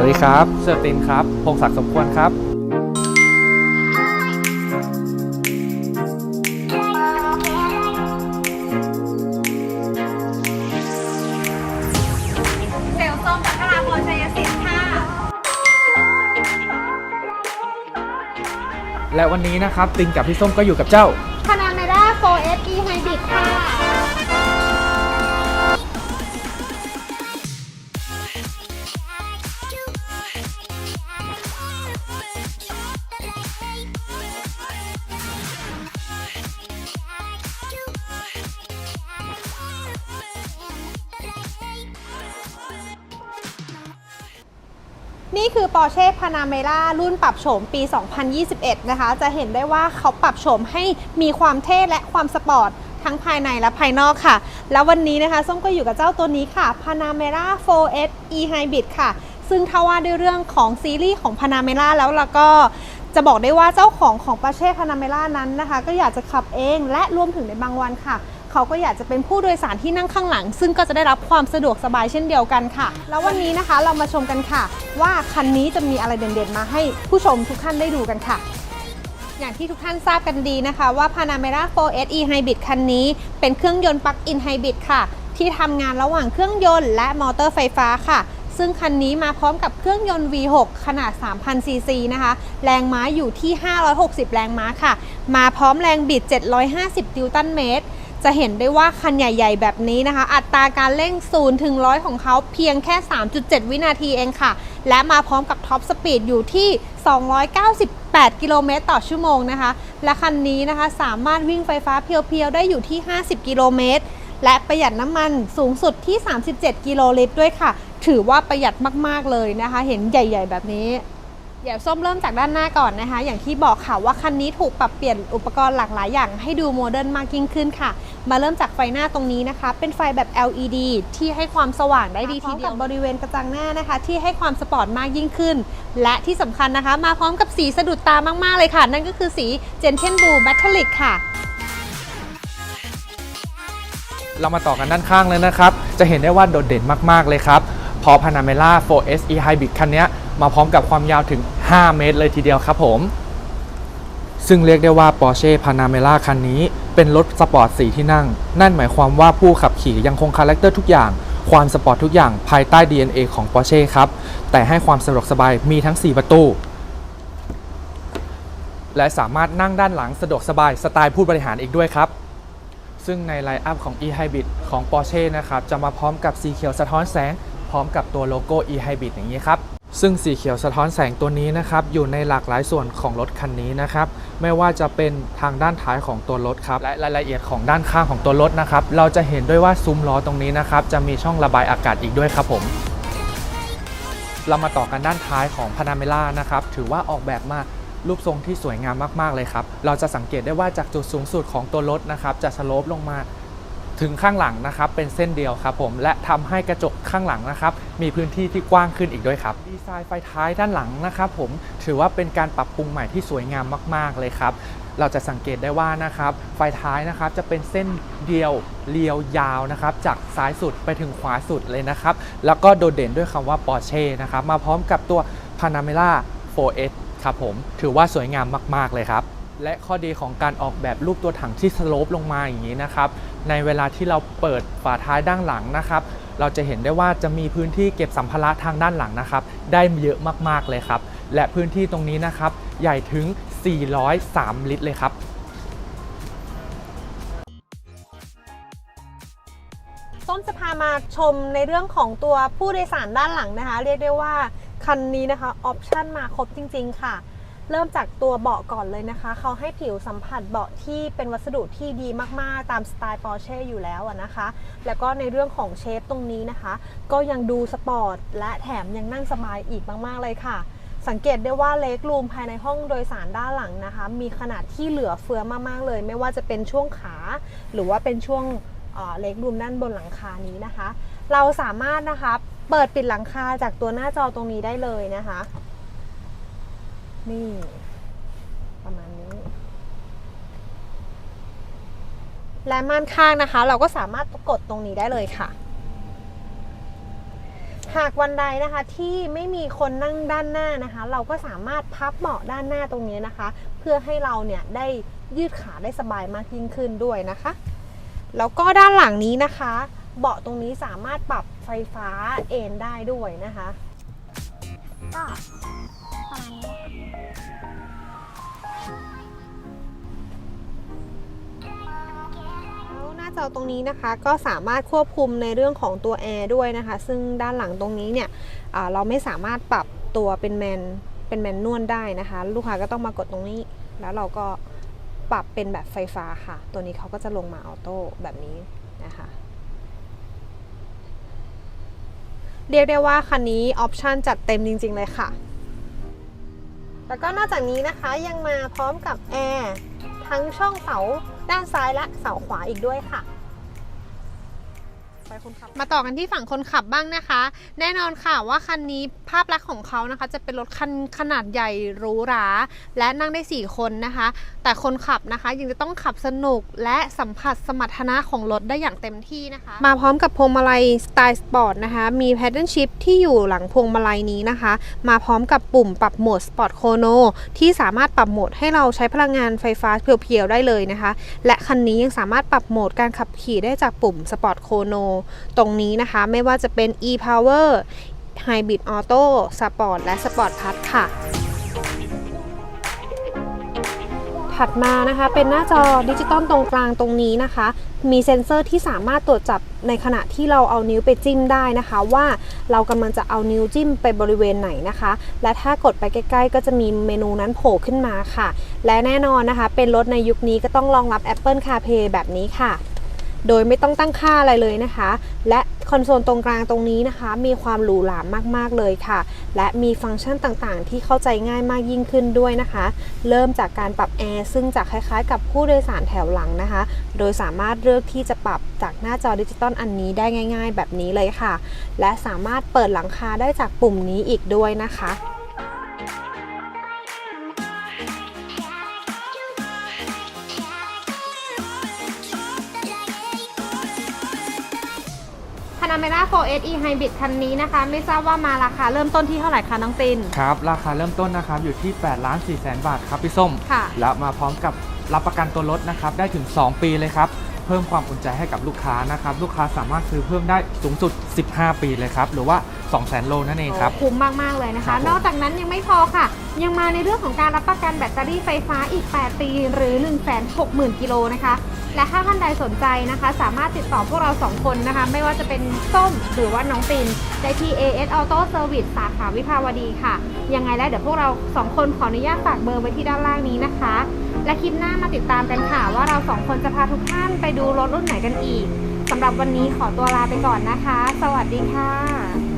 วัสดีครับ เสื้อตินครับ พงศักดิ์สมควรครับ เซลล์ส้มพัทราพรชัยศิษฐ์ค่ะ และวันนี้นะครับตินกับพี่ส้มก็อยู่กับเจ้า นี่คือ Porsche Panamera รุ่นปรับโฉมปี 2021 นะคะ จะเห็นได้ว่าเขาปรับโฉมให้มีความเท่และความสปอร์ตทั้งภายในและภายนอกค่ะ แล้ววันนี้นะคะ ส้มก็อยู่กับเจ้าตัวนี้ค่ะ Panamera 4S e Hybrid ค่ะ ซึ่งถ้าว่าด้วยเรื่องของซีรีส์ของ Panamera แล้วแล้วก็จะบอกได้ว่าเจ้าของของ Porsche Panamera นั้นนะคะ ก็อยากจะขับเองและรวมถึงในบางวันค่ะ เขาก็อยากจะเป็นผู้โดยสารที่นั่งข้างหลัง ซึ่งก็จะได้รับความสะดวกสบายเช่นเดียวกันค่ะ แล้ววันนี้นะคะเรามาชมกันค่ะ ว่าคันนี้จะมีอะไรเด่นๆมาให้ผู้ชมทุกท่านได้ดูกันค่ะอย่างที่ทุกท่านทราบกันดีนะคะว่า Panamera 4S e Hybrid คันนี้เป็นเครื่องยนต์ปลั๊กอินไฮบริดค่ะ ที่ทำงานระหว่างเครื่องยนต์และมอเตอร์ไฟฟ้าค่ะ ซึ่งคันนี้มาพร้อมกับเครื่องยนต์ V6 ขนาด 3,000 ซีซีนะคะ แรงม้าอยู่ที่ 560 แรงม้าค่ะ มาพร้อมแรงบิด 750 นิวตันเมตร จะเห็นได้ว่าคันใหญ่ ๆ แบบนี้นะคะ อัตราการเร่ง0ถึง100 ของเขาเพียงแค่ 3.7 วินาทีเองค่ะ และมาพร้อมกับท็อปสปีดอยู่ที่ 298 กิโลเมตรต่อชั่วโมงนะคะ และคันนี้นะคะสามารถวิ่งไฟฟ้าเพียวๆ ได้อยู่ที่ 50 กิโลเมตร และประหยัดน้ำมันสูงสุดที่ 37 กิโลลิตรด้วยค่ะ ถือว่าประหยัดมากๆเลยนะคะ เห็นใหญ่ ๆ แบบนี้ เดี๋ยวส้มเริ่มจากด้านหน้าก่อนนะคะ อย่างที่บอกค่ะว่าคันนี้ถูกปรับเปลี่ยนอุปกรณ์หลากหลายอย่างให้ดูโมเดิร์นมากยิ่งขึ้นค่ะ มาเริ่มจากไฟหน้าตรงนี้นะคะ เป็นไฟแบบ LED ที่ให้ความสว่างได้ดีทีเดียวกับบริเวณกระจังหน้านะคะ ที่ให้ความสปอร์ตมากยิ่งขึ้น และที่สำคัญนะคะ มาพร้อมกับสีสะดุดตามากๆเลยค่ะ นั่นก็คือสี Gentle Blue Metallic ค่ะเรามาต่อกันด้านข้างเลยนะครับ จะเห็นได้ว่าโดดเด่นมาก ๆ เลยครับ พอ Panamera 4S e Hybrid คันนี้ มาพร้อมกับความยาวถึง 5 เมตรเลยทีเดียวครับผม ซึ่งเรียกได้ว่า Porsche Panamera คันนี้เป็นรถสปอร์ต 4 ที่นั่ง นั่นหมายความว่าผู้ขับขี่ยังคงคาแรคเตอร์ทุกอย่าง ความสปอร์ตทุกอย่างภายใต้ DNA ของ Porsche ครับ แต่ให้ความสะดวกสบายมีทั้ง 4 ประตู และสามารถนั่งด้านหลังสะดวกสบายสไตล์ผู้บริหารอีกด้วยครับซึ่งในไลน์อัพของ e-hybrid ของ Porsche นะครับ จะมาพร้อมกับสีเขียวสะท้อนแสง พร้อมกับตัวโลโก้ e-hybrid อย่างนี้ครับ ซึ่งสีเขียวสะท้อนแสงตัวนี้นะครับอยู่ในหลากหลายส่วนของรถคันนี้นะครับไม่ว่าจะเป็นทางด้านท้ายของตัวรถครับและรายละเอียดของด้านข้างของตัวรถนะครับเราจะเห็นด้วยว่าซุ้มล้อตรงนี้นะครับจะมีช่องระบายอากาศอีกด้วยครับผม เรามาต่อกันด้านท้ายของ Panamera นะครับถือว่าออกแบบมารูปทรงที่สวยงามมาก ๆ เลยครับ เราจะสังเกตได้ว่าจากจุดสูงสุดของตัวรถนะครับ จะสโลปลงมา ถึงข้างหลังนะครับเป็นเส้นเดียวครับผมและทำให้กระจกข้างหลังนะครับมีพื้นที่ที่กว้างขึ้นอีกด้วยครับดีไซน์ไฟท้ายด้านหลังนะครับผมถือว่าเป็นการปรับปรุงใหม่ที่สวยงามมาก ๆ เลยครับเราจะสังเกตได้ว่านะครับไฟท้ายนะครับจะเป็นเส้นเดียวเรียวยาวนะครับจากซ้ายสุดไปถึงขวาสุดเลยนะครับแล้วก็โดดเด่นด้วยคำว่า Porsche นะครับมาพร้อมกับตัว Panamera 4S ครับผมถือว่าสวยงามมาก ๆ เลยครับ และข้อดีของการออกแบบรูปตัวถังที่สโลปลงมาอย่างนี้นะครับ ในเวลาที่เราเปิดฝาท้ายด้านหลังนะครับ เราจะเห็นได้ว่าจะมีพื้นที่เก็บสัมภาระทางด้านหลังนะครับ ได้เยอะมากๆเลยครับ และพื้นที่ตรงนี้นะครับ ใหญ่ถึง 403 ลิตรเลยครับส้มจะพามาชมในเรื่องของตัวผู้โดยสารด้านหลังนะคะ เรียกได้ว่าคันนี้นะคะออปชันมาครบจริง ๆ ค่ะ เริ่มจากตัวเบาะก่อนเลยนะคะ เขาให้ผิวสัมผัสเบาะที่เป็นวัสดุที่ดีมากๆ ตามสไตล์ Porsche อยู่แล้วนะคะ แล้วก็ในเรื่องของเชฟตรงนี้นะคะ ก็ยังดูสปอร์ตและแถมยังนั่งสบายอีกมาก ๆ เลยค่ะ สังเกตได้ว่าเล็กรูมภายในห้องโดยสารด้านหลังนะคะ มีขนาดที่เหลือเฟือมากๆเลย ไม่ว่าจะเป็นช่วงขา หรือว่าเป็นช่วงเล็กรูมด้านบนหลังคานี้นะคะ เราสามารถนะคะเปิดปิดหลังคาจากตัวหน้าจอตรงนี้ได้เลยนะคะ นี่ ประมาณนี้ และม่านข้างนะคะ เราก็สามารถกดตรงนี้ได้เลยค่ะ หากวันใดนะคะที่ไม่มีคนนั่งด้านหน้านะคะ เราก็สามารถพับเบาะด้านหน้าตรงนี้นะคะ เพื่อให้เราเนี่ยได้ยืดขาได้สบายมากยิ่งขึ้นด้วยนะคะ แล้วก็ด้านหลังนี้นะคะ เบาะตรงนี้สามารถปรับไฟฟ้าเอนได้ด้วยนะคะก็ หน้าจอตรงนี้นะคะก็สามารถควบคุมในเรื่องของตัวแอร์ด้วยนะคะ ซึ่งด้านหลังตรงนี้เนี่ยเราไม่สามารถปรับตัวเป็นแมนเป็นแมนนวลได้นะคะ ลูกค้าก็ต้องมากดตรงนี้ แล้วเราก็ปรับเป็นแบบไฟฟ้าค่ะ ตัวนี้เขาก็จะลงมาออโต้แบบนี้นะคะเรียกได้ว่าคันนี้ออปชันจัดเต็มจริง ๆ เลยค่ะ แล้วก็นอกจากนี้นะคะยังมาพร้อมกับแอร์ทั้งช่องเสาด้านซ้ายและเสาขวาอีกด้วยค่ะ มาต่อกันที่ฝั่งคนขับบ้างนะคะ แน่นอนค่ะว่าคันนี้ภาพลักษณ์ของเขานะคะ จะเป็นรถคันขนาดใหญ่หรูหรา และนั่งได้ 4 คนนะคะ แต่คนขับนะคะยังจะต้องขับสนุกและสัมผัสสมรรถนะของรถได้อย่างเต็มที่นะคะ มาพร้อมกับพวงมาลัยสไตล์สปอร์ตนะคะ มีแพดเดิลชิพที่อยู่หลังพวงมาลัยนี้นะคะ มาพร้อมกับปุ่มปรับโหมดสปอร์ตโคโนที่สามารถปรับโหมดให้เราใช้พลังงานไฟฟ้าเพียวๆได้เลยนะคะ และคันนี้ยังสามารถปรับโหมดการขับขี่ได้จากปุ่มสปอร์ตโคโนตรงนี้นะคะ ไม่ว่าจะเป็น e-power hybrid auto sport และ sport plus ค่ะ ถัดมานะคะเป็นหน้าจอดิจิตอลตรงกลางตรงนี้นะคะมีเซ็นเซอร์ที่สามารถตรวจจับในขณะที่เราเอานิ้วไปจิ้มได้นะคะ ว่าเรากำลังจะเอานิ้วจิ้มไปบริเวณไหนนะคะ และถ้ากดไปใกล้ ๆ ก็จะมีเมนูนั้นโผล่ขึ้นมาค่ะ และแน่นอนนะคะ เป็นรถในยุคนี้ก็ต้องรองรับ Apple CarPlay แบบนี้ค่ะ โดยไม่ต้องตั้งค่าอะไรเลยนะคะ และคอนโซลตรงกลางตรงนี้นะคะ มีความหรูหรามากๆเลยค่ะ และมีฟังก์ชันต่างๆ ที่เข้าใจง่ายมากยิ่งขึ้นด้วยนะคะ เริ่มจากการปรับแอร์ซึ่งจะคล้ายๆ กับผู้โดยสารแถวหลังนะคะ โดยสามารถเลือกที่จะปรับจากหน้าจอดิจิตอลอันนี้ได้ง่าย ๆ แบบนี้เลยค่ะ และสามารถเปิดหลังคาได้จากปุ่มนี้อีกด้วยนะคะ พานาเมล่า 4S e Hybrid คันนี้นะคะ ไม่ทราบว่ามาราคาเริ่มต้นที่เท่าไหร่คะน้องติน ครับ ราคาเริ่มต้นนะครับอยู่ที่8ล้าน4แสนบาทครับพี่ส้ม ค่ะ แล้วมาพร้อมกับรับประกันตัวรถนะครับได้ถึง 2 ปีเลยครับ เพิ่มความอุ่นใจให้กับลูกค้านะครับ ลูกค้าสามารถซื้อเพิ่มได้สูงสุด 15 ปีเลยครับ หรือว่า 2 0 0 0 0 0โลนั่นเองครับ คุ้มมาก ๆ เลยนะครัคะ บผม นอกจากนั้นยังไม่พอค่ะ ยังมาในเรื่องของการรับประกันแบตเตอรี่ไฟฟ้าอีก 8 ปี หรือ 160,000 กิโลนะคะ และถ้าท่านใดสนใจนะคะ สามารถติดต่อพวกเรา2คนนะคะ ไม่ว่าจะเป็นส้มหรือว่าน้องตินได้ที่ AS Auto Service สาขาวิภาวดีค่ะ ยังไงแล้วเดี๋ยวพวกเรา2คนขออนุญาตฝากเบอร์ไว้ที่ด้านล่างนี้นะคะ และคลิปหน้ามาติดตามกันค่ะ ว่าเรา2คนจะพาทุกท่านไปดูรถรุ่นไหนกันอีกสำหรับวันนี้ขอตัวลาไปก่อนนะคะ สวัสดีค่ะ